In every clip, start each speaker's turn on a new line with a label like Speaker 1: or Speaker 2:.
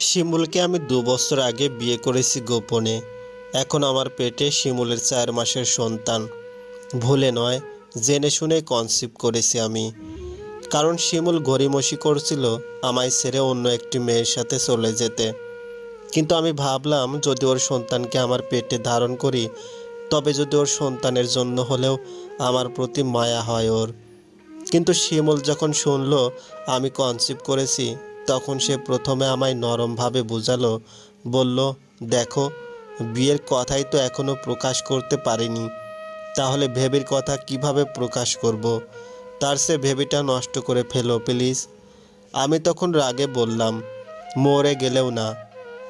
Speaker 1: শিমুলকে আমি দু বছর আগে বিয়ে করেছি গোপনে। এখন আমার পেটে শিমুলের চার মাসের সন্তান। ভুলে নয়, জেনে শুনে কনসিভ করেছি আমি। কারণ শিমুল গরিমসি করছিল আমায় ছেড়ে অন্য একটি মেয়ের সাথে চলে যেতে। কিন্তু আমি ভাবলাম, যদি ওর সন্তানকে আমার পেটে ধারণ করি, তবে যদি ওর সন্তানের জন্য হলেও আমার প্রতি মায়া হয় ওর। কিন্তু শিমুল যখন শুনল, আমি কনসিভ করেছি তখন সে প্রথমে আমায় নরমভাবে বোঝালো, বলল, দেখো, বিয়ের কথাই তো এখনও প্রকাশ করতে পারিনি। তাহলে ভেবির কথা কীভাবে প্রকাশ করব। তার সে ভেবিটা নষ্ট করে ফেলো, প্লিজ। আমি তখন রাগে বললাম, মরে গেলেও না,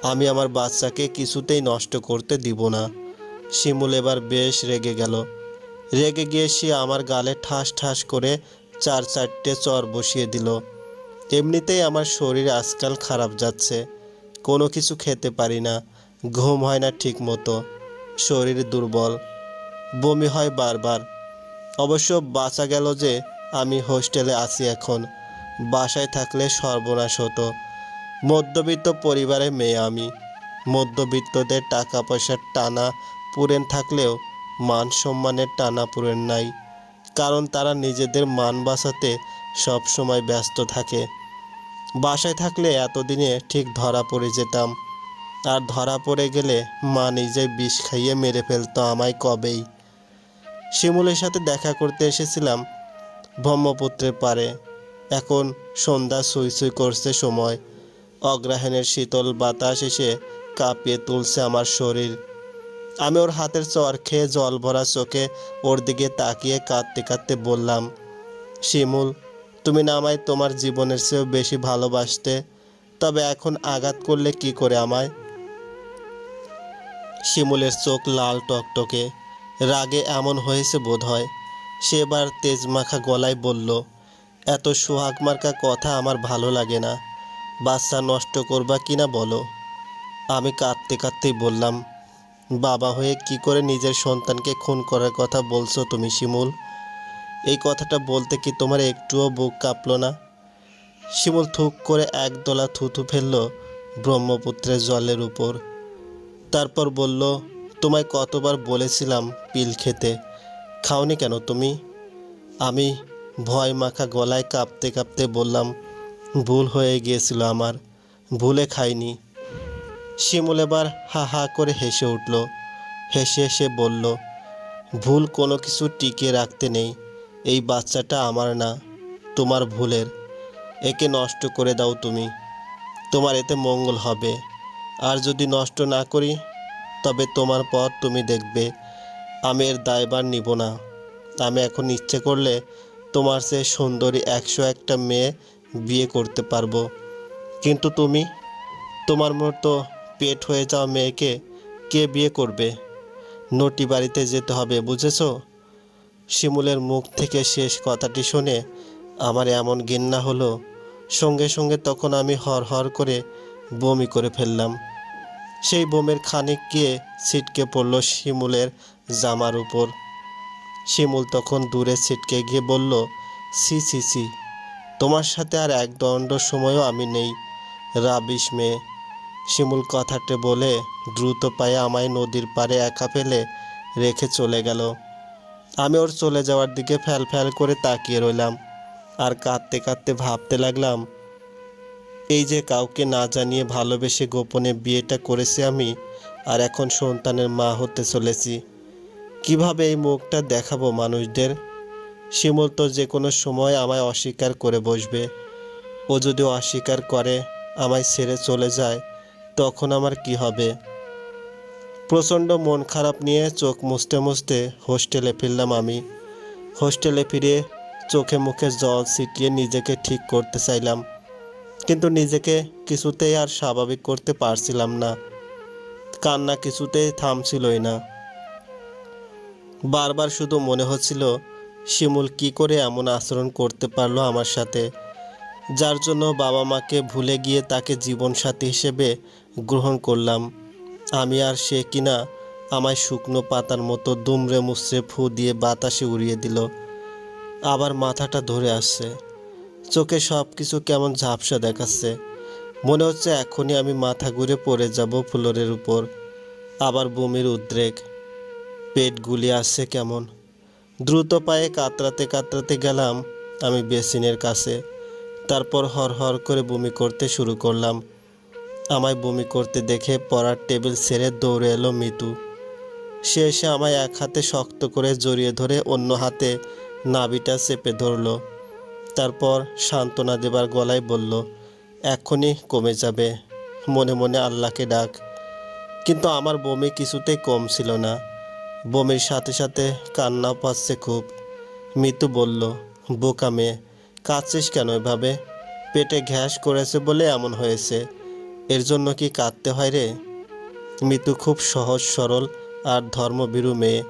Speaker 1: আমি আমার বাচ্চাকে কিছুতেই নষ্ট করতে দিব না। শিমুল এবার বেশ রেগে গেল। রেগে গিয়ে সে আমার গালে ঠাস ঠাস করে চার চারটে চর বসিয়ে দিল। এমনিতেই আমার শরীর আজকাল খারাপ যাচ্ছে। কোনো কিছু খেতে পারি না। ঘুম হয় না ঠিক মতো শরীর দুর্বল। বমি হয় বারবার। অবশ্য বাঁচা গেল যে আমি হোস্টেলে আছি এখন। বাসায় থাকলে সর্বনাশ হতো। মধ্যবিত্ত পরিবারের মেয়ে আমি। মধ্যবিত্তদের টাকা পয়সার টানা পুরেন থাকলেও মান সম্মানের টানা পুরেন নাই। কারণ তারা নিজেদের মান বাঁচাতে সব সময় ব্যস্ত থাকে। বাসায় থাকলে এতদিনে ঠিক ধরা পড়ে যেতাম। আর ধরা পড়ে গেলে মা নিজে বিষ খাইয়ে মেরে ফেলতো আমায় কবেই। শিমুলের সাথে দেখা করতে এসেছিলাম ব্রহ্মপুত্রের পারে এখন সন্ধ্যা সুই সুই করছে সময়। অগ্রহায়ণের শীতল বাতাস এসে কাঁপিয়ে তুলছে আমার শরীর। আমি ওর হাতের চর খেয়ে জল ভরা চোখে ওর দিকে তাকিয়ে কাঁদতে কাঁদতে বললাম, শিমুল তুমি না আমায় তোমার জীবনের চেয়েও বেশি ভালোবাসতে, তবে এখন আঘাত করলে কি করে আমায়? শিমুলের চোখ লাল টকটকে, রাগে এমন হয়েছে বোধ হয় সে এবার তেজমাখা গলায় বলল, এত সোহাগ মার্কা কথা আমার ভালো লাগে না। বাচ্চা নষ্ট করবা কি না বলো? আমি কাঁদতে কাঁদতেই বললাম, বাবা হয়ে কি করে নিজের সন্তানকে খুন করার কথা বলছো তুমি শিমুল? এই কথাটা বলতে কি তোমার একটুও বুক কাঁপলো না? শিমুল থুক করে একদলা থুথু ফেলল ব্রহ্মপুত্রের জলের উপর। তারপর বলল, তোমায় কতবার বলেছিলাম পিল খেতে। খাওনি কেন তুমি? আমি ভয় মাখা গলায় কাঁপতে কাঁপতে বললাম, ভুল হয়ে গিয়েছিল আমার, ভুলে খাইনি। শিমুল এবার হা হা করে হেসে উঠল। হেসে হেসে বলল, ভুল কোনো কিছু টিকিয়ে রাখতে নেই। এই বাচ্চাটা আমার না, তোমার ভুলের। একে নষ্ট করে দাও তুমি। তোমার এতে মঙ্গল হবে। আর যদি নষ্ট না করি, তবে তোমার পথ তুমি দেখবে। আমি এর দায়বার নিব না। আমি এখন ইচ্ছে করলে তোমার সে সুন্দরী একশো একটা মেয়ে বিয়ে করতে পারব। কিন্তু তুমি, তোমার মতো পেট হয়ে যাওয়া মেয়েকে কে বিয়ে করবে? নটি বাড়িতে যেতে হবে, বুঝেছ? শিমুলের মুখ থেকে শেষ কথাটি শুনে আমার এমন ঘেন্না হলো, সঙ্গে সঙ্গে তখন আমি হর হর করে বমি করে ফেললাম। সেই বোমের খানিক গিয়ে ছিটকে পড়ল শিমুলের জামার উপর। শিমুল তখন দূরে ছিটকে গিয়ে বলল সি সি সি তোমার সাথে আর এক দণ্ড সময়ও আমি নেই, রাবিশ মেয়ে। শিমুল কথাটা বলে দ্রুত পায়ে আমায় নদীর পাড়ে একা ফেলে রেখে চলে গেল। আমি ওর চলে যাওয়ার দিকে ফ্যাল ফ্যাল করে তাকিয়ে রইলাম আর কাঁদতে কাঁদতে ভাবতে লাগলাম, এই যে কাউকে না জানিয়ে ভালোবেসে গোপনে বিয়েটা করেছি আমি আর এখন সন্তানের মা হতে চলেছি, কীভাবে এই মুখটা দেখাবো মানুষদের? শিমুল তো যে কোনো সময় আমায় অস্বীকার করে বসবে। ও যদি অস্বীকার করে আমায় ছেড়ে চলে যায়, তখন আমার কি হবে? প্রচণ্ড মন খারাপ নিয়ে চোখ মুছতে মুছতে হোস্টেলে ফিরলাম আমি। হোস্টেলে ফিরে চোখে মুখে জল ছিটিয়ে নিজেকে ঠিক করতে চাইলাম। কিন্তু নিজেকে কিছুতেই আর স্বাভাবিক করতে পারছিলাম না। কান্না কিছুতেই থামছিলই না। বারবার শুধু মনে হচ্ছিল, শিমুল কি করে এমন আচরণ করতে পারল আমার সাথে, যার জন্য বাবা মাকে ভুলে গিয়ে তাকে জীবনসাথী হিসেবে গ্রহণ করলাম। আমি আর সে কিনা আমায় শুকনো পাতার মতো দুমড়ে মুচড়ে ফু দিয়ে বাতাসে উড়িয়ে দিল। আবার মাথাটা ধরে আসছে। চোখে সব কিছু কেমন ঝাপসা দেখাচ্ছে। মনে হচ্ছে এখনই আমি মাথা ঘুরে পড়ে যাব ফ্লোরের উপর। আবার বমির উদ্রেক। পেট গুলিয়ে আসছে কেমন। দ্রুত পায়ে কাতরাতে কাতরাতে গেলাম আমি বেসিনের কাছে। তারপর হর হর করে বমি করতে শুরু করলাম। আমায় বমি করতে দেখে পড়ার টেবিল ছেড়ে দৌড়ে এলো মিতু। সে এসে আমায় এক হাতে শক্ত করে জড়িয়ে ধরে অন্য হাতে নাবিটা চেপে ধরলো। তারপর সান্ত্বনা দেবার গলায় বলল এখনই কমে যাবে। মনে মনে আল্লাহকে ডাক। কিন্তু আমার বমি কিছুতেই কম ছিল না। বমির সাথে সাথে কান্নাও পাচ্ছে খুব। মিতু বলল, বোকা মেয়ে, কাঁদছিস কেন এভাবে? পেটে ঘ্যাস করেছে বলে এমন হয়েছে। এর জন্য কি কাঁদতে হয় রে? মিতু খুব সহজ, সরল আর ধর্মভীরু মেয়ে।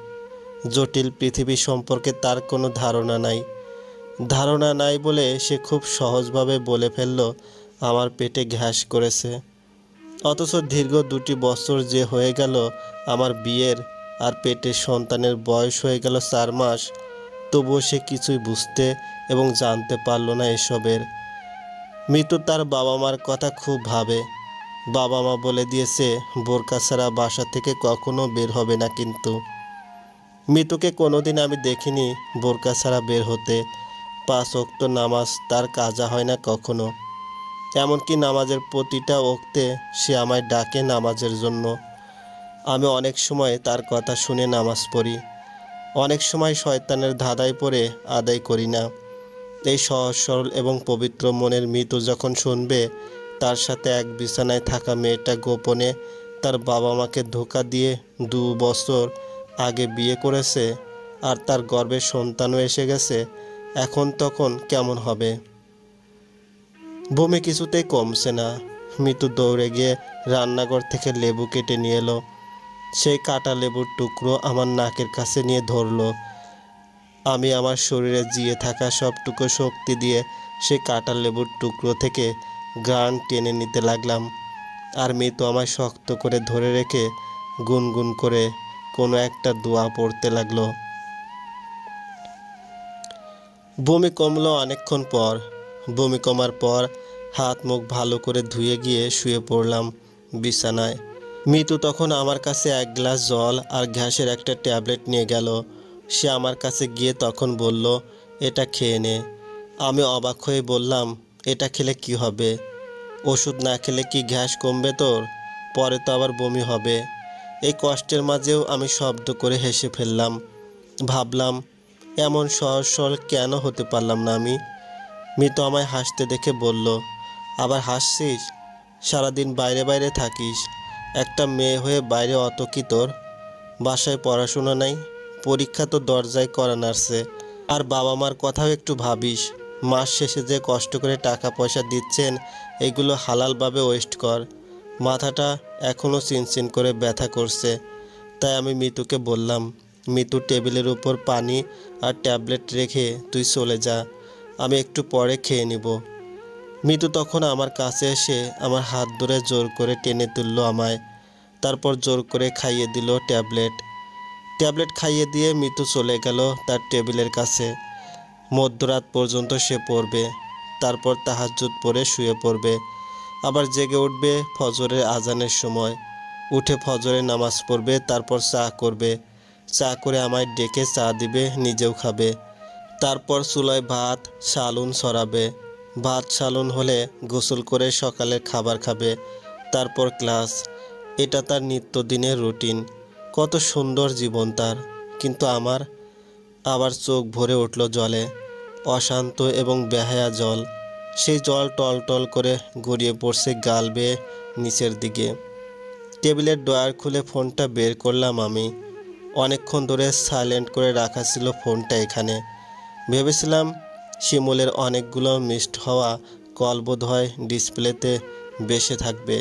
Speaker 1: জটিল পৃথিবী সম্পর্কে তার কোনো ধারণা নাই। ধারণা নাই বলে সে খুব সহজভাবে বলে ফেলল, আমার পেটে ঘ্যাস করেছে। অথচ দীর্ঘ দুটি বছর যে হয়ে গেল আমার বিয়ের আর পেটের সন্তানের বয়স হয়ে গেল চার মাস, তবুও সে কিছুই বুঝতে এবং জানতে পারল না এসবের। মৃত্যু তার বাবা মার কথা খুব ভাবে। বাবা মা বলে দিয়েছে, বোরকা ছাড়া বাসা থেকে কখনো বের হবে না কিন্তু। মৃতুকে কোনোদিন আমি দেখিনি বোরকা ছাড়া বের হতে। পাঁচ অক্ত নামাজ তার কাজা হয় না কখনো। এমনকি নামাজের প্রতিটা ওক্তে সে আমায় ডাকে নামাজের জন্য। আমি অনেক সময় তার কথা শুনে নামাজ পড়ি। অনেক সময় শয়তানের ধাঁধায় পড়ে আদায় করি না। এই সহজ, সরল এবং পবিত্র মনের মৃত যখন শুনবে তার সাথে এক বিছানায় থাকা মেয়েটা গোপনে তার বাবা মাকে ধোকা দিয়ে দু বছর আগে বিয়ে করেছে আর তার গর্ভের সন্তানও এসে গেছে। এখন তখন কেমন হবে? বমি কিছুতেই কমছে না। মিতু দৌড়ে গিয়ে রান্নাঘর থেকে লেবু কেটে নিয়ে এলো। সেই কাটা লেবুর টুকরো আমার নাকের কাছে নিয়ে ধরলো। আমি আমার শরীরে জিয়ে থাকা সবটুকু শক্তি দিয়ে সেই কাটা লেবুর টুকরো থেকে গান টেনে নিতে লাগলাম। আর মিতু আমায় শক্ত করে ধরে রেখে গুনগুন করে কোনো একটা দোয়া পড়তে লাগল। বমি কমলো অনেকক্ষণ পর। বমি কমার পর হাত মুখ ভালো করে ধুয়ে গিয়ে শুয়ে পড়লাম বিছানায়। মিতু তখন আমার কাছে এক গ্লাস জল আর ঘ্যাসের একটা ট্যাবলেট নিয়ে গেল। সে আমার কাছে গিয়ে তখন বলল, এটা খেয়ে নে। আমি অবাক হয়ে বললাম এটা খেলে কি হবে? ওষুধ না খেলে কি গ্যাস কমবে তোর? পরে তো আবার বমি হবে। এই কষ্টের মাঝেও আমি শব্দ করে হেসে ফেললাম। ভাবলাম, এমন সহজ সরল কেন হতে পারলাম না আমি? মিতু আমায় হাসতে দেখে বলল, আবার হাসছিস? সারাদিন বাইরে বাইরে থাকিস। একটা মেয়ে হয়ে বাইরে অত কি তোর? বাসায় পড়াশোনা নাই, পরীক্ষা তো দরজায় করা নাড়ছে। আর বাবা মার কথাও একটু ভাবিস। মাস শেষে যে কষ্ট করে টাকা পয়সা দিচ্ছেন, এগুলো হালালভাবে ওয়েস্ট কর। মাথাটা এখনও চিনচিন করে ব্যথা করছে। তাই আমি মিতুকে বললাম, মিতু, টেবিলের উপর পানি আর ট্যাবলেট রেখে তুই চলে যা, আমি একটু পরে খেয়ে নিব। মিতু তখন আমার কাছে এসে আমার হাত ধরে জোর করে টেনে তুললো আমায়। তারপর জোর করে খাইয়ে দিল ট্যাবলেট। ট্যাবলেট খাইয়ে দিয়ে মিতু চলে গেল তার টেবিলের কাছে। মধ্যরাত পর্যন্ত সে পড়বে, তারপর তাহাজ্জুদ পরে শুয়ে পড়বে। আবার জেগে উঠবে ফজরের আজানের সময়। উঠে ফজরে নামাজ পড়বে, তারপর চা করবে। চা করে আমায় ডেকে চা দিবে, নিজেও খাবে। তারপর চুলায় ভাত সালুন সরাবে। ভাত সালুন হলে গোসল করে সকালের খাবার খাবে। তারপর ক্লাস। এটা তার নিত্যদিনের রুটিন। কত সুন্দর জীবন তার। কিন্তু আমার আবার চোখ ভরে উঠল জলে, অশান্ত এবং বেহায়া জল। সেই জল টল টল করে গড়িয়ে পড়ছে গাল বেয়ে নিচের দিকে। টেবিলের ডয়ার খুলে ফোনটা বের করলাম আমি। অনেকক্ষণ ধরে সাইলেন্ট করে রাখা ছিল ফোনটা এখানে। ভেবেছিলাম শিমুলের অনেকগুলো মিসড হওয়া কল বোধ হয় ডিসপ্লেতে বেসে থাকবে,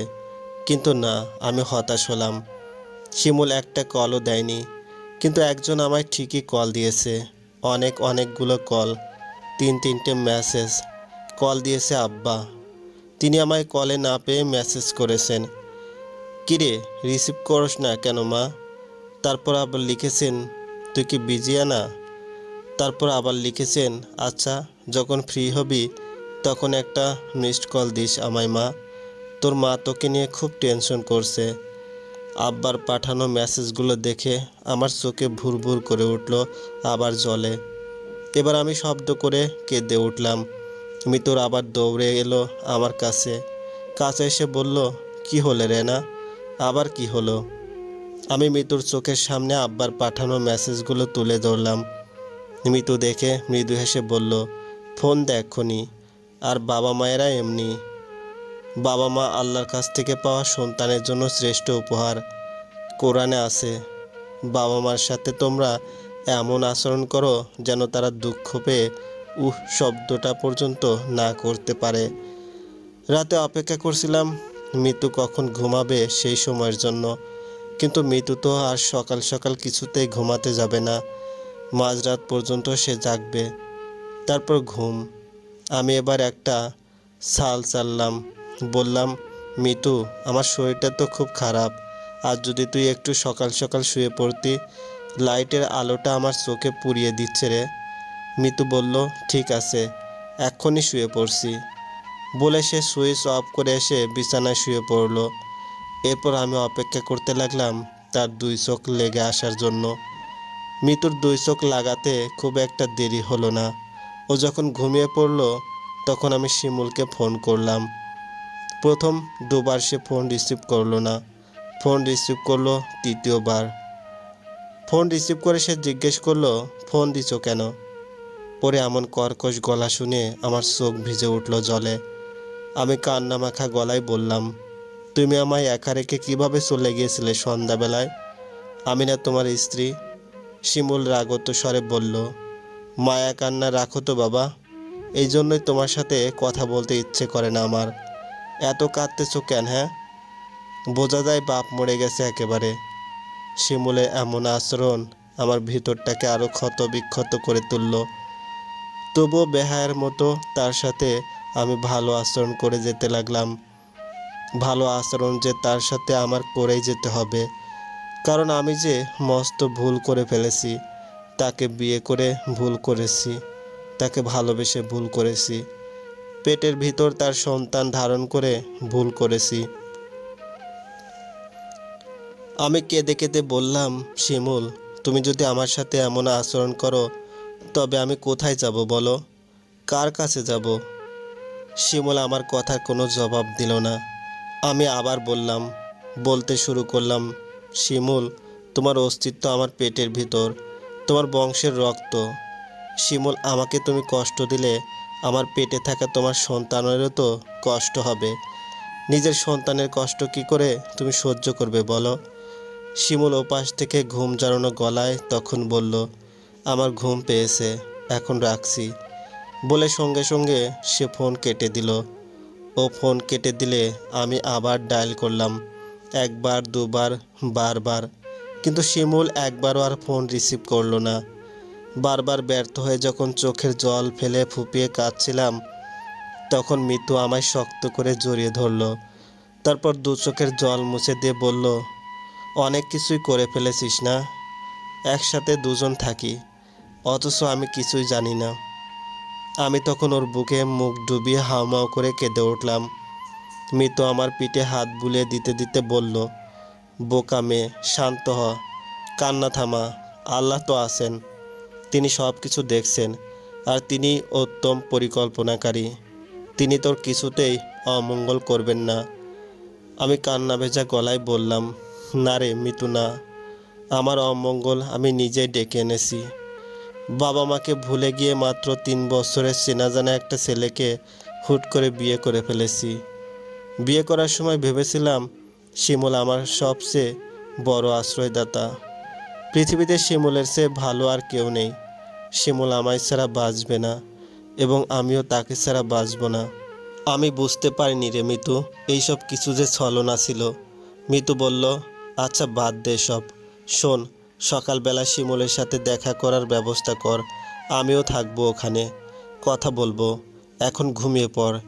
Speaker 1: কিন্তু না, আমি হতাশ হলাম। শিমুল একটা কলও দেয়নি। কিন্তু একজন আমায় ঠিকই কল দিয়েছে। অনেক অনেকগুলো কল, তিন তিনটে মেসেজ। কল দিয়েছে আব্বা। তিনি আমায় কলে না পেয়ে মেসেজ করেছেন। কিরে, রিসিভ করস না কেন মা? তারপর আবার লিখেছেন, তুই কি বিজি না? তারপর আবার লিখেছেন আচ্ছা যখন ফ্রি হবি, তখন একটা মিসড কল দিস আমায় মা। তোর মা তোকে নিয়ে খুব টেনশন করছে। আব্বার পাঠানো মেসেজগুলো দেখে আমার চোখে ভুর ভুর করে উঠল, আবার জলে এবার আমি শব্দ করে কেঁদে উঠলাম। মিতুর আবার দৌড়ে এলো আমার কাছে। কাছে এসে বলল, কি হলে রেনা? আবার কি হলো? আমি মিতুর চোখের সামনে আব্বার পাঠানো মেসেজগুলো তুলে ধরলাম। মিতু দেখে মৃদু হেসে বলল, ফোন দেখনি আর বাবা মায়েরা এমনি। বাবা মা আল্লাহর কাছ থেকে পাওয়া সন্তানের জন্য শ্রেষ্ঠ উপহার। কোরআনে আছে বাবা মার সাথে তোমরা এমন আচরণ করো যেন তারা দুঃখ পেয়ে উহ শব্দটা পর্যন্ত না করতে পারে। রাতে অপেক্ষা করছিলাম মিতু কখন ঘুমাবে সেই সময়ের জন্য। কিন্তু মিতু তো আর সকাল সকাল কিছুতেই ঘুমাতে যাবে না। মাঝরাত পর্যন্ত সে জাগবে, তারপর ঘুম। আমি এবার একটা সাল চাললাম। বললাম, মিতু, আমার শরীরটা তো খুব খারাপ। আর যদি তুই একটু সকাল সকাল শুয়ে পড়তি, লাইটের আলোটা আমার চোখে পুড়িয়ে দিচ্ছে রে। মিতু বলল, ঠিক আছে, এক্ষুনি শুয়ে পড়ছি। বলে সে সুইচ অফ করে এসে বিছানায় শুয়ে পড়ল। এরপর আমি অপেক্ষা করতে লাগলাম তার দুই চোখ লেগে আসার জন্য। মিতুর দুই চোখ লাগাতে খুব একটা দেরি হলো না। ও যখন ঘুমিয়ে পড়ল, তখন আমি শিমুলকে ফোন করলাম। প্রথম দুবার সে ফোন রিসিভ করল না। ফোন রিসিভ করল তৃতীয়বার। ফোন রিসিভ করে সে জিজ্ঞেস করল, ফোন দিছো কেন? পরে এমন কর্কশ গলা শুনে আমার চোখ ভিজে উঠল জলে। আমি কান্না মাখা গলায় বললাম, তুমি আমায় একা রেখে কীভাবে চলে গিয়েছিলে সন্ধ্যাবেলায়? আমি না তোমার স্ত্রী। শিমুল রাগত স্বরে বলল, মায়া কান্না রাখো তো বাবা। এই জন্যই তোমার সাথে কথা বলতে ইচ্ছে করে না আমার। এত কাঁদতেছো কেন হ্যাঁ? বোঝা যায় বাপ মরে গেছে একেবারে। শিমুলে এমন আচরণ আমার ভিতরটাকে আরও ক্ষত বিক্ষত করে তুলল। তবুও বেহায়ের মতো তার সাথে আমি ভালো আচরণ করে যেতে লাগলাম। ভালো আচরণ যে তার সাথে আমার করেই যেতে হবে। কারণ আমি যে মস্ত ভুল করে ফেলেছি, তাকে বিয়ে করে ভুল করেছি, তাকে ভালোবেসে ভুল করেছি। পেটের ভিতর তার সন্তান ধারণ করে ভুল করেছি। আমি কেঁদে কেঁদে বললাম, শিমুল, তুমি যদি আমার সাথে এমন আচরণ করো, তবে আমি কোথায় যাব বলো? কার কাছে যাব? শিমুল আমার কথার কোনো জবাব দিল না। আমি আবার বললাম, বলতে শুরু করলাম, শিমুল, তোমার অস্তিত্ব আমার পেটের ভিতর, তোমার বংশের রক্ত। শিমুল, আমাকে তুমি কষ্ট দিলে আমার পেটে থাকা তোমার সন্তানেরও তো কষ্ট হবে। নিজের সন্তানের কষ্ট কি করে তুমি সহ্য করবে বলো? শিমুল ওপাশ থেকে ঘুম জড়ানো গলায় তখন বলল, আমার ঘুম পেয়েছে, এখন রাখছি। বলে সঙ্গে সঙ্গে সে ফোন কেটে দিল। ও ফোন কেটে দিলে আমি আবার ডায়াল করলাম, একবার, দুবার, বারবার। কিন্তু শিমুল একবারও আর ফোন রিসিভ করল না। বারবার ব্যর্থ হয়ে যখন চোখের জল ফেলে ফুপিয়ে কাঁদছিলাম, তখন মিতু আমায় শক্ত করে জড়িয়ে ধরলো। তারপর দু চোখের জল মুছে দিয়ে বলল, অনেক কিছুই করে ফেলেছিস না, একসাথে দুজন থাকি, অথচ আমি কিছুই জানি না। আমি তখন ওর বুকে মুখ ডুবিয়ে হাওমাও করে কেঁদে উঠলাম। মিতু আমার পিঠে হাত বুলিয়ে দিতে দিতে বলল, বোকা মেয়ে, শান্ত হ, কান্না থামা, আল্লাহ তো আছেন। তিনি সব কিছু দেখছেন আর তিনি উত্তম পরিকল্পনাকারী। তিনি তোর কিছুতেই অমঙ্গল করবেন না। আমি কান্না ভেজা গলায় বললাম, না রে মিতু না আমার অমঙ্গল আমি নিজেই ডেকে এনেছি। বাবা মাকে ভুলে গিয়ে মাত্র তিন বছরের চেনা জানা একটা ছেলেকে হুট করে বিয়ে করে ফেলেছি। বিয়ে করার সময় ভেবেছিলাম, শিমুল আমার সবচেয়ে বড় আশ্রয়দাতা। পৃথিবীতে শিমুলের চেয়ে ভালো আর কেউ নেই। শিমুল আমায় ছাড়া বাঁচবে না এবং আমিও তাকে ছাড়া বাঁচব না। আমি বুঝতে পারিনি রে মিতু, এইসব কিছু যে ছলনা ছিল। মিতু বলল আচ্ছা বাদ দে সব। শোন, সকালবেলা শিমুলের সাথে দেখা করার ব্যবস্থা কর। আমিও থাকব ওখানে। কথা বলব। এখন ঘুমিয়ে পড়।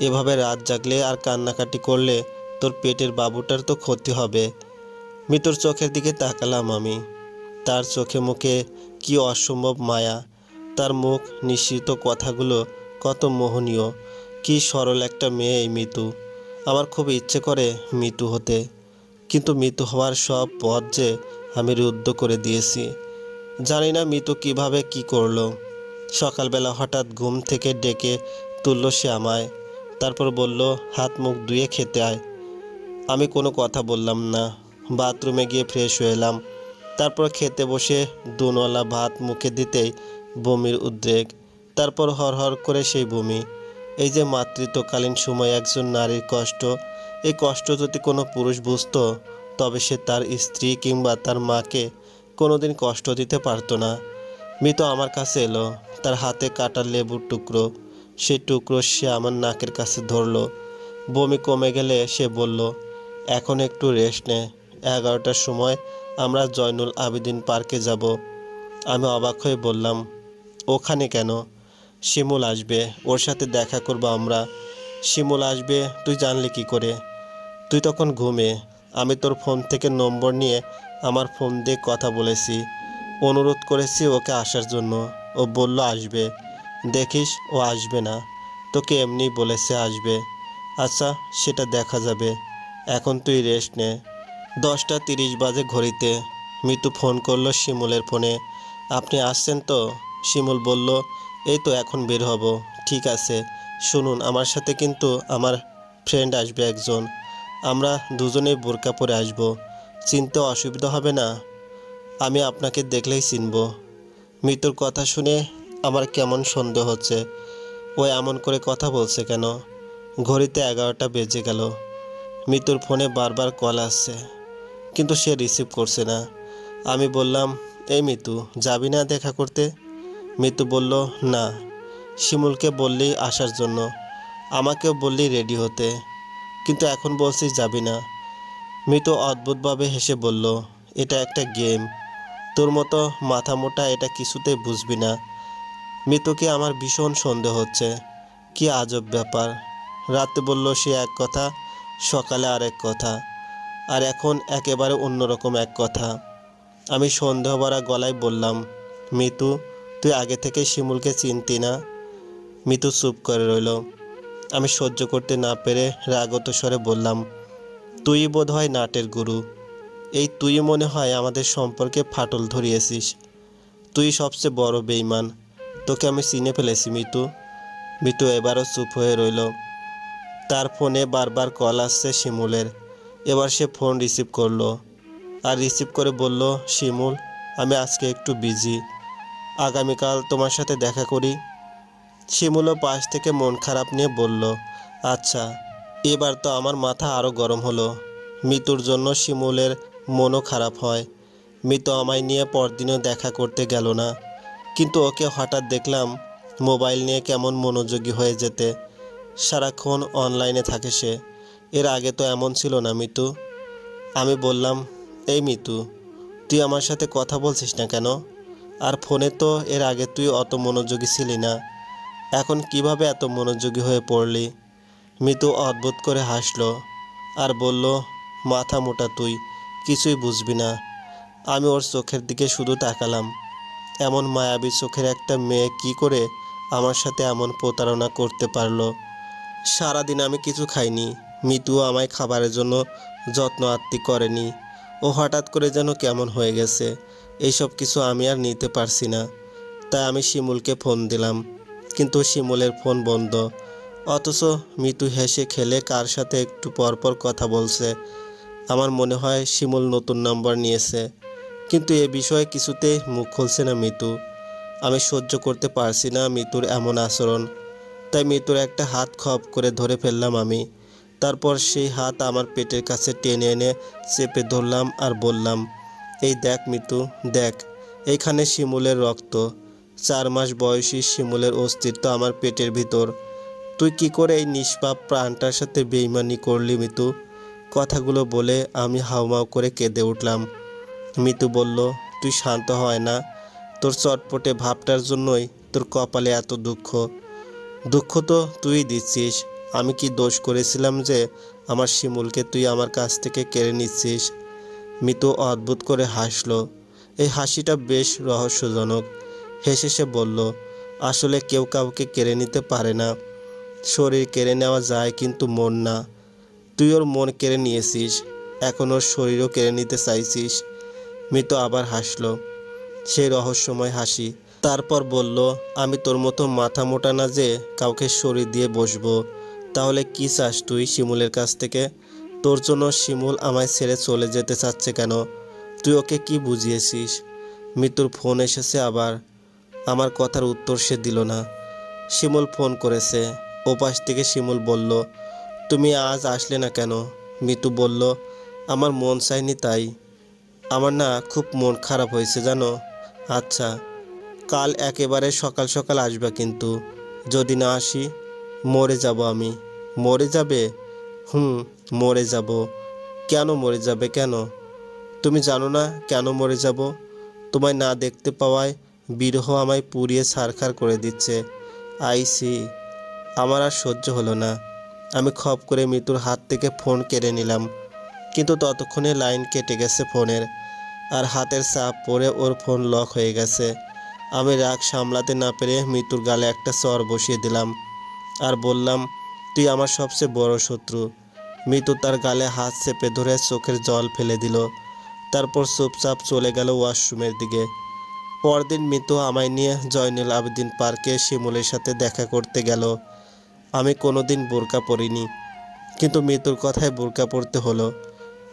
Speaker 1: এভাবে রাত জাগলে আর কান্নাকাটি করলে তোর পেটের বাবুটার তো ক্ষতি হবে। মিতুর চোখের দিকে তাকালাম আমি। তার চোখে মুখে কি অসম্ভব মায়া। তার মুখ নিশ্চিত কথাগুলো কত মোহনীয়। কি সরল একটা মেয়ে এই মিতু। আমার খুব ইচ্ছে করে মৃত্যু হতে। কিন্তু মৃত্যু হওয়ার সব পথ যে আমি রুদ্ধ করে দিয়েছি। জানি না মৃত্যু কীভাবে কি করল। সকালবেলা হঠাৎ ঘুম থেকে ডেকে তুলল সে আমায়। তারপর বলল, হাত মুখ ধুয়ে খেতে আয়। আমি কোনো কথা বললাম না। বাথরুমে গিয়ে ফ্রেশ হয়ে এলাম। তারপর খেতে বসে দুনওয়ালা ভাত মুখে দিতেই বমির উদ্রেক। তারপর হরহর করে সেই বমি। এই যে মাতৃত্বকালীন সময় একজন নারীর কষ্ট, এই কষ্ট যদি কোনো পুরুষ বুঝতো, তবে সে তার স্ত্রী কিংবা তার মাকে কোনোদিন কষ্ট দিতে পারতো না। মৃত আমার কাছে এলো, তার হাতে কাটা লেবুর টুকরো। সেই টুকরো সে আমার নাকের কাছে ধরলো। বমি কমে গেলে সে বলল, এখন একটু রেস্ট নে। এগারোটার সময় আমরা জয়নুল আবেদিন পার্কে যাব। আমি অবাক হয়ে বললাম, ওখানে কেন? শিমুল আসবে, ওর সাথে দেখা করব আমরা। শিমুল আসবে, তুই জানলি কি করে? তুই তখন ঘুমে। আমি তোর ফোন থেকে নম্বর নিয়ে আমার ফোন দিয়ে কথা বলেছি। অনুরোধ করেছি ওকে আসার জন্য। ও বলল, আসবে। দেখিস, ও আসবে না। তোকে এমনি বলেছে আসবে। আচ্ছা সেটা দেখা যাবে। এখন তুই রেস্ট নে। দশটা তিরিশ বাজে ঘড়িতে মিতু ফোন করল শিমুলের ফোনে। আপনি আসছেন তো? শিমুল বলল, এই তো এখন বের হব। ঠিক আছে। শুনুন, আমার সাথে কিন্তু আমার ফ্রেন্ড আসবে একজন। আমরা দুজনেই বোরকা পরে আসব। চিনতে অসুবিধা হবে না? আমি আপনাকে দেখলেই চিনব মৃত্যুর কথা শুনে আমার কেমন সন্দেহ হচ্ছে। ও এমন করে কথা বলছে কেন? ঘড়িতে এগারোটা বেজে গেল। মৃত্যুর ফোনে বারবার কল আসছে। কিন্তু সে রিসিভ করছে না। আমি বললাম, এই মিতু, যাবি না দেখা করতে? মিতু বলল, না। শিমুলকে বললেই আসার জন্য। আমাকেও বললি রেডি হতে। কিন্তু এখন বলছিস যাবি না। মিতু অদ্ভুতভাবে হেসে বলল, এটা একটা গেম তোর মতো মাথা মোটা এটা কিছুতেই বুঝবি না। মিতুকে আমার ভীষণ সন্দেহ হচ্ছে। কি আজব ব্যাপার। রাতে বলল সে এক কথা, সকালে আরেক কথা। আর এখন একেবারে অন্যরকম এক কথা। আমি সন্দেহ ভরা গলায় বললাম, মিতু, তুই আগে থেকে শিমুলকে চিনতি না? মিতু চুপ করে রইল। আমি সহ্য করতে না পেরে রাগত স্বরে বললাম, তুই বোধ হয় নাটের গুরু। এই তুই মনে হয় আমাদের সম্পর্কে ফাটল ধরিয়েছিস। তুই সবচেয়ে বড় বেইমান তোকে আমি চিনে ফেলেছি, মিতু। মিতু এবারও চুপ হয়ে রইল। তার ফোনে বারবার কল আসছে শিমুলের। এবার সে ফোন রিসিভ করল আর রিসিভ করে বলল, শিমুল, আমি আজকে একটু বিজি। আগামীকাল তোমার সাথে দেখা করি। শিমুলও পাশ থেকে মন খারাপ নিয়ে বলল আচ্ছা এবার তো আমার মাথা আরও গরম হলো। মিতুর জন্য শিমুলের মনও খারাপ হয়। মিতু আমায় নিয়ে পরদিনও দেখা করতে গেল না। কিন্তু ওকে হঠাৎ দেখলাম মোবাইল নিয়ে কেমন মনোযোগী হয়ে যেতে। সারাক্ষণ অনলাইনে থাকে সে। এর আগে তো এমন ছিল না, মিতু। আমি বললাম, এই মিতু, তুই আমার সাথে কথা বলছিস না কেন? আর ফোনে তো এর আগে তুই অত মনোযোগী ছিলি না। এখন কীভাবে এত মনোযোগী হয়ে পড়লি? মিতু অদ্ভুত করে হাসলো আর বলল, মাথা মোটা তুই, কিছুই বুঝবি না। আমি ওর চোখের দিকে শুধু তাকালাম। এমন মায়াবী চোখের একটা মেয়ে কি করে আমার সাথে এমন প্রতারণা করতে পারল? সারাদিন আমি কিছু খাইনি। মিতুও আমায় খাবারের জন্য যত্ন আত্মি করেনি। ও হঠাৎ করে যেন কেমন হয়ে গেছে। এইসব কিছু আমি আর নিতে পারছি না। তাই আমি শিমুলকে ফোন দিলাম। কিন্তু শিমুলের ফোন বন্ধ। অথচ মিতু হেসে খেলে কার সাথে একটু পরপর কথা বলছে। আমার মনে হয় শিমুল নতুন নাম্বার নিয়েছে। কিন্তু এ বিষয়ে কিছুতে মুখ খুলছে না মিতু। আমি সহ্য করতে পারছি না মিতুর এমন আচরণ। তাই মিতুর একটা হাত খপ করে ধরে ফেললাম আমি। তারপর সেই হাত আমার পেটের কাছে টেনে এনে চেপে ধরলাম আর বললাম, এই দেখ মিতু, দেখ এইখানে শিমুলের রক্ত। চার মাস বয়সী শিমুলের অস্তিত্ব আমার পেটের ভিতর। তুই কি করে এই নিষ্পাপ প্রাণটার সাথে বেইমানি করলি মিতু? কথাগুলো বলে আমি হাউমাউ করে কেঁদে উঠলাম। মিতু বলল, তুই শান্ত হয় না। তোর চটপটে ভাবটার জন্যই তোর কপালে এত দুঃখ। দুঃখ তো তুই দিচ্ছিস। আমি কি দোষ করেছিলাম যে আমার শিমুলকে তুই আমার কাছ থেকে কেড়ে নিচ্ছিস? মিতু অদ্ভুত করে হাসলো। এই হাসিটা বেশ রহস্যজনক। হেসে সে বলল, আসলে কেউ কাউকে কেড়ে নিতে পারে না। শরীর কেড়ে নেওয়া যায় কিন্তু মন না। তুই ওর মন কেড়ে নিয়েছিস, এখন ওর শরীরও কেড়ে নিতে চাইছিস। মৃত আবার হাসলো। সেই রহস্যময় হাসি। তারপর বলল, আমি তোর মতো মাথা মোটা না যে কাউকে শরীর দিয়ে বসবো। তাহলে কি চাস তুই শিমুলের কাছ থেকে? তোর জন্য শিমুল আমায় ছেড়ে চলে যেতে চাচ্ছে কেন? তুই ওকে কি বুঝিয়েছিস? মৃত্যুর ফোন এসেছে আবার। আমার কথার উত্তর সে দিল না। শিমুল ফোন করেছে। ওপাশ থেকে শিমুল বলল, তুমি আজ আসলে না কেন? মিতু বলল, আমার মন চায়নি তাই। আমার না খুব মন খারাপ হয়েছে, জানো? আচ্ছা কাল একেবারে সকাল সকাল আসবা কিন্তু। যদি না আসি, মরে যাব আমি। মরে যাবে? হুম, মরে যাব। কেন মরে যাবে কেন? তুমি জানো না কেন মরে যাব? তোমায় না দেখতে পাওয়ায় বিরহ আমায় পুড়িয়ে ছারখার করে দিচ্ছে। আইসি আমার আর সহ্য হলো না। আমি খপ করে মৃত্যুর হাত থেকে ফোন কেড়ে নিলাম। কিন্তু ততক্ষণে লাইন কেটে গেছে ফোনের। আর হাতের চাপ পরে ওর ফোন লক হয়ে গেছে। আমি রাগ সামলাতে না পেরে মৃত্যুর গালে একটা চর বসিয়ে দিলাম। আর বললাম তুই আমার সবচেয়ে বড় শত্রু। মৃত্যু তার গালে হাত চেপে ধরে চোখের জল ফেলে দিল। তারপর চুপচাপ চলে গেল ওয়াশরুমের দিকে। পরদিন মিতু আমায় নিয়ে জয়নুল আবেদিন পার্কে শিমুলের সাথে দেখা করতে গেল। আমি কোনোদিন বোরকা পরিনি, কিন্তু মৃত্যুর কথায় বোরকা পরতে হলো।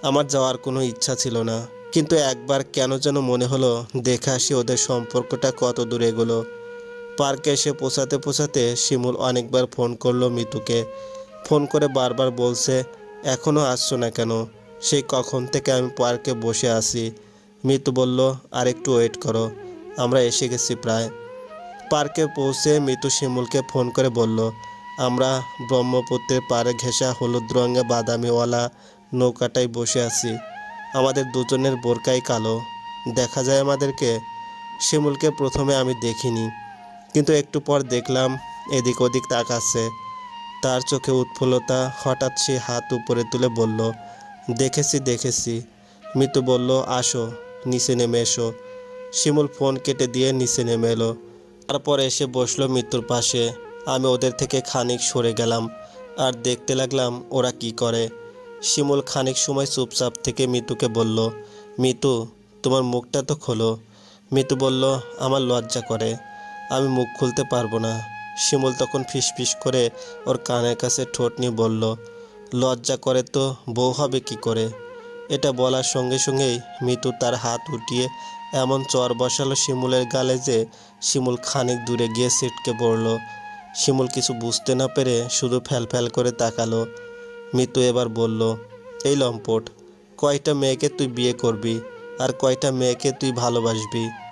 Speaker 1: আমার যাওয়ার কোনো ইচ্ছা ছিল না, কিন্তু একবার কেন যেন মনে হলো, দেখে আসি ওদের সম্পর্কটা কত দূরে এগোলো। পার্কে এসে পৌঁছাতে পৌঁছাতে শিমুল অনেকবার ফোন করল মিতুকে। ফোন করে বারবার বলছে এখনও আসছো না কেন? সেই কখন থেকে আমি পার্কে বসে আছি। মিতু বলল, আর একটু ওয়েট করো, আমরা এসে গেছি প্রায়। পার্কে পৌঁছে মিতু শিমুলকে ফোন করে বলল, আমরা ব্রহ্মপুত্রের পাড়ে ঘেঁষা হলুদ রঙে বাদামিওয়ালা নৌকাটায় বসে আছি। আমাদের দুজনের বোরকাই কালো। দেখা যায় আমাদেরকে? শিমুলকে প্রথমে আমি দেখিনি। কিন্তু একটু পর দেখলাম এদিক ওদিক তাকাচ্ছে। তার চোখে উৎফুল্লতা হঠাৎ সে হাত উপরে তুলে বলল, দেখেছি দেখেছি। মিতু বলল, আসো, নিচে নেমে এসো। শিমুল ফোন কেটে দিয়ে নিচে নেমে এলো। তারপর এসে বসল মৃত্যুর পাশে। আমি ওদের থেকে খানিক সরে গেলাম আর দেখতে লাগলাম ওরা কি করে। শিমুল খানিক সময় চুপচাপ থেকে মিতুকে বলল মিতু তোমার মুখটা তো খোলো। মিতু বলল, আমার লজ্জা করে। আমি মুখ খুলতে পারব না। শিমুল তখন ফিসফিস করে ওর কানের কাছে ঠোঁট নিয়ে বলল, লজ্জা করে তো, বউ হবে কি করে? এটা বলার সঙ্গে সঙ্গেই মিতু তার হাত উঠিয়ে এমন চর বসালো শিমুলের গালে যে শিমুল খানিক দূরে গিয়ে ছিটকে পড়ল। শিমুল কিছু বুঝতে না পেরে শুধু ফ্যাল করে তাকালো। মিতু এবার বলল, এই লম্পট, কয়টা মেয়েকে তুই বিয়ে করবি? আর কয়টা মেয়েকে তুই ভালোবাসবি?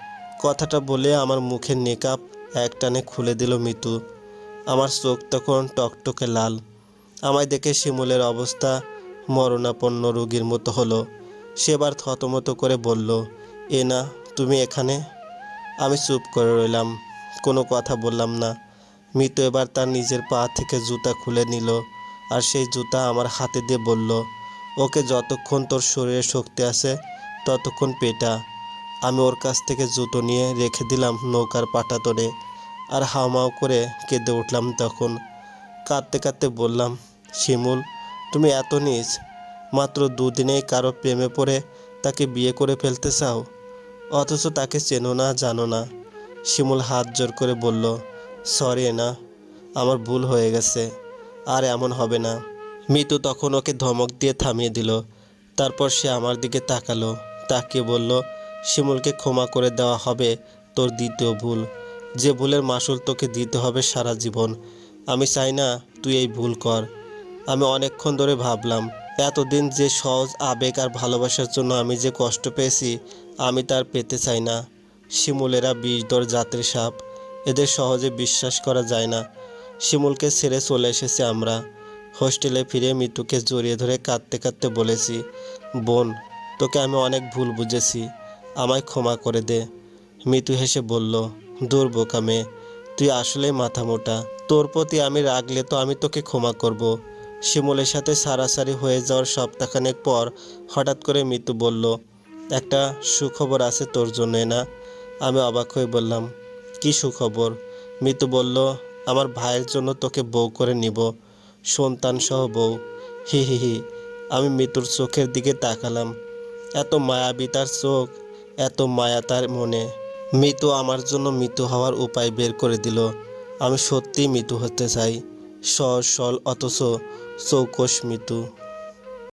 Speaker 1: কথাটা বলে আমার মুখের নেকাপ একটানে খুলে দিল মিতু। আমার চোখ তখন টকটকে লাল। আমায় দেখে শিমুলের অবস্থা মরণাপন্ন রোগীর মতো হলো। সেবার থতমতো করে বলল, এ না, তুমি এখানে? আমি চুপ করে রইলাম, কোনো কথা বললাম না। মিতু এবার তার নিজের পা থেকে জুতা খুলে নিল আর সেই জুতা আমার হাতে দিয়ে বলল, ওকে যতক্ষণ তোর শরীরে শক্তি আছে, ততক্ষণ পেটা। আমি ওর কাছ থেকে জুতো নিয়ে রেখে দিলাম নৌকার পাটাতনে আর হাওমাও করে কেঁদে উঠলাম তখন। কাঁদতে কাঁদতে বললাম, শিমুল, তুমি এত নিজ মাত্র দুদিনেই কারও প্রেমে পড়ে তাকে বিয়ে করে ফেলতে চাও? অথচ তাকে চেনো না, জানো না। শিমুল হাত জোর করে বলল, সরি না, আমার ভুল হয়ে গেছে, আর এমন হবে না। মিতু তখন ওকে ধমক দিয়ে থামিয়ে দিল। তারপর সে আমার দিকে তাকালো, তাকিয়ে বলল শিমুলকে ক্ষমা করে দেওয়া হবে তোর দ্বিতীয় ভুল। যে ভুলের মাসুল তোকে দিতে হবে সারা জীবন। আমি চাই না তুই এই ভুল কর। আমি অনেকক্ষণ ধরে ভাবলাম, এতদিন যে সহজ আবেগ আর ভালোবাসার জন্য আমি যে কষ্ট পেয়েছি, আমি তার পেতে চাই না। শিমুলেরা বিষদর জাতের সাপ, এদের সহজে বিশ্বাস করা যায় না। শিমুলকে ছেড়ে চলে এসেছি আমরা। হোস্টেলে ফিরে মিতুকে জড়িয়ে ধরে কাঁদতে কাঁদতে বলেছি, বোন, তোকে আমি অনেক ভুল বুঝেছি। আমায় ক্ষমা করে দে। মিতু হেসে বলল, দূর বোকা মেয়ে, তুই আসলেই মাথা মোটা। তোর প্রতি আমি রাগলে তো আমি তোকে ক্ষমা করব। শিমুলের সাথে সারাসারি হয়ে যাওয়ার সপ্তাহখানেক পর হঠাৎ করে মিতু বলল, একটা সুখবর আছে তোর জন্য না? আমি অবাক হয়ে বললাম, কি সুখবর? মিতু বলল, আমার ভাইয়ের জন্য তোকে বউ করে নিব সন্তান সহ বউ। হি হি হি, আমি মিতুর চোখের দিকে তাকালাম। এত মায়াবী তার চোখ এত মায়া তার মনে। মৃত আমার জন্য মৃত্যু হওয়ার উপায় বের করে দিল। আমি সত্যিই মৃত্যু হতে চাই। সহজ সরল অথচ চৌকস মৃত্যু।